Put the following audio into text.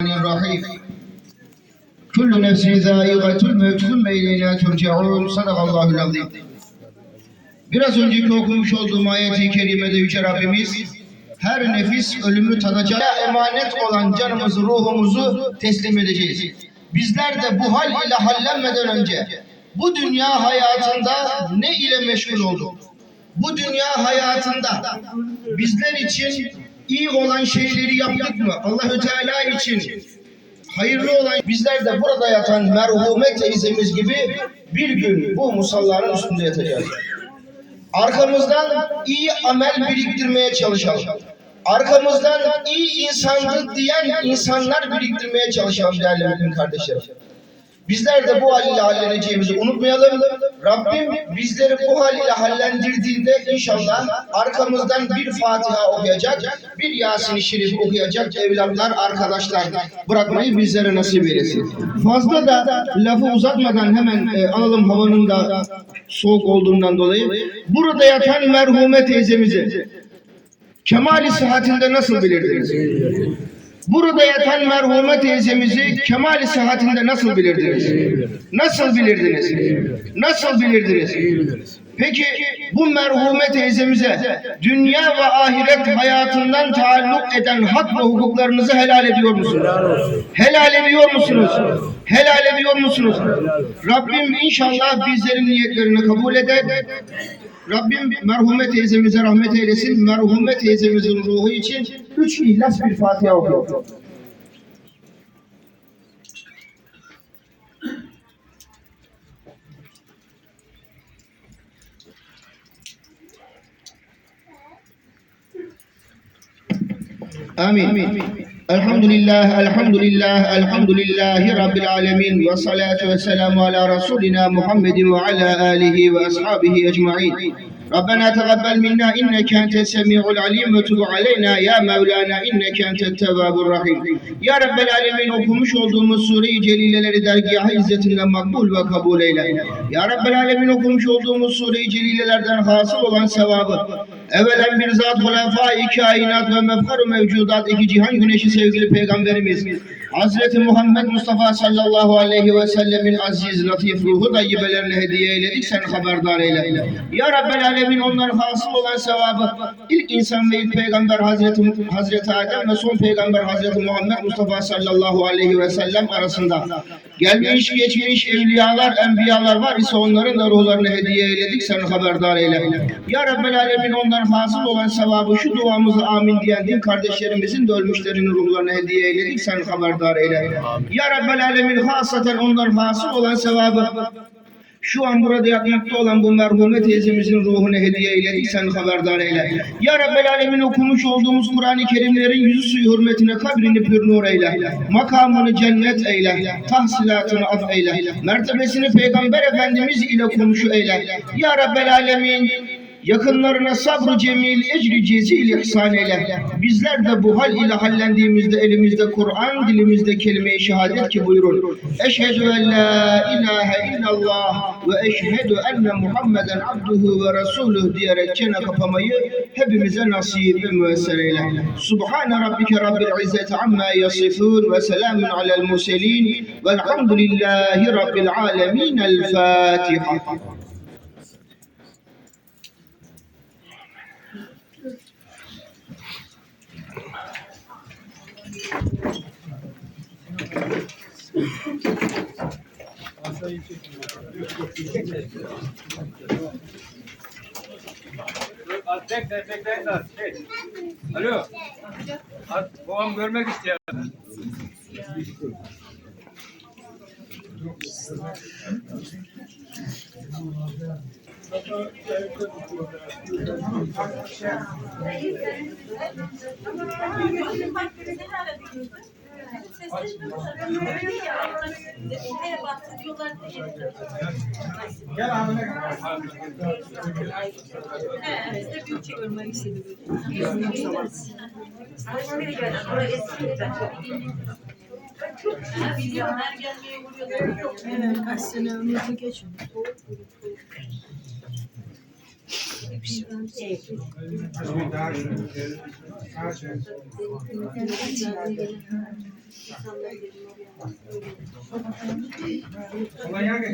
الرحيم كل نفس ذائقة الموت ثم إلينا ترجعون صدق الله العظيم Biraz önceki okumuş olduğum ayeti kerimede Yüce Rabbimiz her nefis ölümü tadacak emanet olan canımızı, ruhumuzu teslim edeceğiz. Bizler de bu hal ile hallenmeden önce bu dünya hayatında ne ile meşgul olduk? Bu dünya hayatında bizler için iyi olan şeyleri yaptık mı? Allahü Teala için hayırlı olan bizler de burada yatan merhume teyzemiz gibi bir gün bu musalların üstünde yatacağız. Arkamızdan iyi amel biriktirmeye çalışalım. Arkamızdan iyi insandı diyen insanlar biriktirmeye çalışalım değerli mümin kardeşlerim. Bizler de bu hal ile halleneceğimizi unutmayalım. Rabbim bizleri bu hal ile hallendirdiğinde inşallah arkamızdan bir Fatiha okuyacak, bir Yasin-i Şerif okuyacak evlatlar, arkadaşlar bırakmayı bizlere nasip eylesin. Fazla da lafı uzatmadan hemen e, alalım havanın da soğuk olduğundan dolayı. Burada yatan merhume teyzemizi kemali sıhhatinde nasıl bilirdiniz? Burada yatan merhume teyzemizi kemali sıhhatinde nasıl bilirdiniz? Nasıl bilirdiniz? Nasıl bilirdiniz? Peki bu merhume teyzemize dünya ve ahiret hayatından taalluk eden hak ve hukuklarınızı helal ediyor musunuz? Helal ediyor musunuz? Helal ediyor musunuz? Rabbim inşallah bizlerin niyetlerini kabul eder. Rabbim merhume teyzemize rahmet eylesin. Merhume teyzemizin ruhu için üç ihlas bir Fatiha okuyor. Elhamdülillah, elhamdülillah, elhamdülillahi rabbil alemin ve salatu ve selamu ala Resulina Muhammedin ve ala alihi ve ashabihi ecma'in. ربنا تقبل منا إنك أنت السميع العليم وتب علينا يا مولانا إنك أنت التواب الرحيم Ya Rabbel Alemin okumuş olduğumuz Sure-i Celileleri dergâh izzetinden makbul ve kabul eyle. Ya Rabbel Alemin okumuş olduğumuz Sure-i Celilelerden hasıl olan sevabı evvelen bir zat hulefai kainat ve mefkar mevcudat iki cihan güneşi sevgili peygamberimiz Hazreti Muhammed Mustafa sallallahu aleyhi ve sellemin aziz, latif ruhu dayyibelerine hediye eyledik, sen haberdar eyle. Ya Rabbel Alemin onların hasıl olan sevabı, ilk insan ve ilk peygamber Hazreti, Hazreti Adem ve son peygamber Hazreti Muhammed Mustafa sallallahu aleyhi ve sellem arasında gelmiş geçmiş evliyalar, enbiyalar var ise onların da ruhlarını hediye eyledik, sen haberdar eyle. Ya Rabbel Alemin onların hasıl olan sevabı, şu duamızı amin diyen din kardeşlerimizin de ölmüşlerinin ruhlarını hediye eyledik, sen haberdar eyle. Ya Rabbel Alemin hasaten onların hasıl olan sevabı, şu an burada yatmakta olan bu merhume teyzemizin ruhunu hediye eyledik sen haberdar eyle. Ya Rabbel Alemin okumuş olduğumuz Kur'an-ı Kerimlerin yüzü suyu hürmetine kabrini pür nur eyle. Makamını cennet eyle. Tahsilatını af eyle. Mertebesini Peygamber Efendimiz ile komşu eyle. Ya Rabbel Alemin Yakınlarına sabrı cemil, ecri cezil ihsan eyle. Bizler de bu hal ile hallendiğimizde elimizde Kur'an, dilimizde kelime-i şehadet ki buyurun. Eşhedü en la ilahe illallah ve eşhedü enne Muhammeden abduhu ve resuluh diyerek çene kapamayı hepimize nasip ve müessir eyle. Subhane rabbike rabbil izzeti amma yasifun ve selamun alel murselin velhamdülillahi rabbil alemin. El Fatiha. Bekle, bekle, bekle. Alo. Babam görmek istiyor. Biz de büyükçe görmek istedik. Evet, kaç sene ömrü geçiyor. সবাই আগে